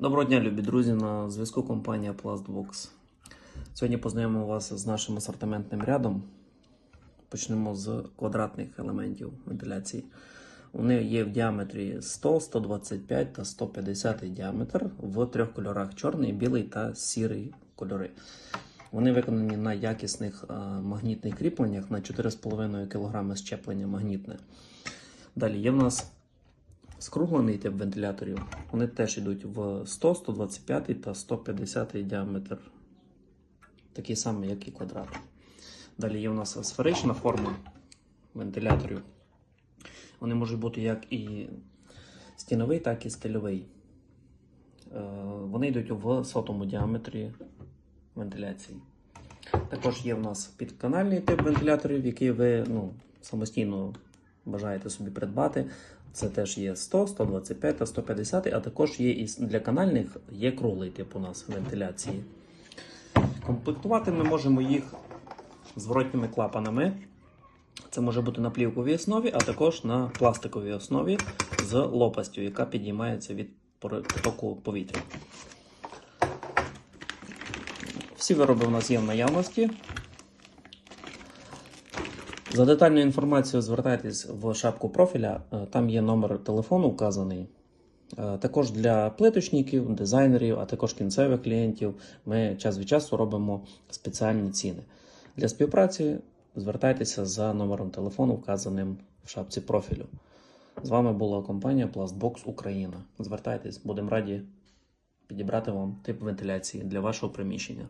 Доброго дня, любі друзі! На зв'язку компанія Plastbox. Сьогодні познайомимо вас з нашим асортиментним рядом. Почнемо з квадратних елементів вентиляції. Вони є в діаметрі 100, 125 та 150 діаметр в трьох кольорах: чорний, білий та сірий кольори. Вони виконані на якісних е, магнітних кріпленнях на 4,5 кг щеплення магнітне. Далі є в нас скруглений тип вентиляторів. Вони теж йдуть в 100, 125 та 150 діаметр. Такий самий, як і квадрат. Далі є у нас сферична форма вентиляторів. Вони можуть бути як і стіновий, так і стильовий. Е, Вони йдуть в сотому діаметрі вентиляції. Також є в нас підканальний тип вентиляторів, який ви ну, самостійно бажаєте собі придбати. Це теж є 100, 125 та 150, а також є і для канальних є круглий тип у нас вентиляції. Комплектувати ми можемо їх зворотніми клапанами. Це може бути на плівковій основі, а також на пластиковій основі з лопастю, яка підіймається від потоку повітря. Всі вироби у нас є в наявності. За детальною інформацією звертайтесь в шапку профіля, е, там є номер телефону вказаний. Е, Також для плиточників, дизайнерів, а також кінцевих клієнтів ми час від часу робимо спеціальні ціни. Для співпраці звертайтеся за номером телефону, вказаним в шапці профілю. З вами була компанія Plastbox Україна. Звертайтесь, будемо раді підібрати вам тип вентиляції для вашого приміщення.